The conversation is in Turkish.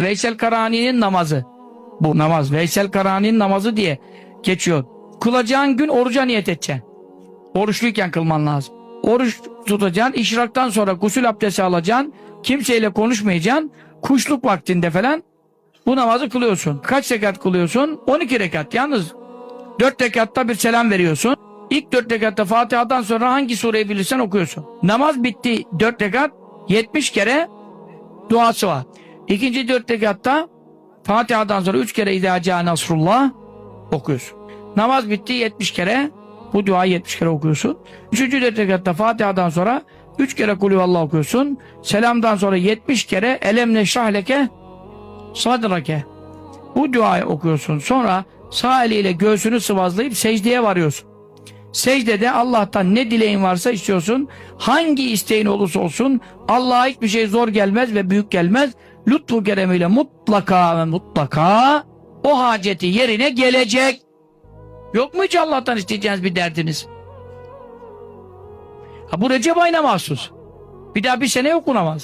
Veysel Karani'nin namazı. Bu namaz Veysel Karani'nin namazı diye geçiyor. Kılacağın gün oruca niyet edeceksin. Oruçluyken kılman lazım. Oruç tutacaksın. işraktan sonra gusül abdesti alacaksın. Kimseyle konuşmayacaksın. Kuşluk vaktinde falan bu namazı kılıyorsun. Kaç rekat kılıyorsun? 12 rekat. Yalnız 4 rekatta bir selam veriyorsun. İlk 4 rekatta Fatiha'dan sonra hangi sureyi bilirsen okuyorsun. Namaz bitti 4 rekat 70 kere duası var. İkinci 4 rekatta Fatiha'dan sonra 3 kere İdâ Nasrullah okuyorsun. Namaz bitti 70 kere bu duayı 70 kere okuyorsun. Üçüncü 4 rekatta Fatiha'dan sonra 3 kere Kulüvallah okuyorsun. Selamdan sonra 70 kere Elem neşrah leke sadrake. Bu duayı okuyorsun. Sonra sağ eliyle göğsünü sıvazlayıp secdeye varıyorsun. Secdede Allah'tan ne dileğin varsa istiyorsun. Hangi isteğin olursa olsun Allah'a hiçbir şey zor gelmez ve büyük gelmez. Lütfu keremiyle mutlaka ve mutlaka o haceti yerine gelecek. Yok mu hiç Allah'tan isteyeceğiniz bir derdiniz? Ha bu Recep ayına mahsus. Bir daha bir sene yok bu namaz.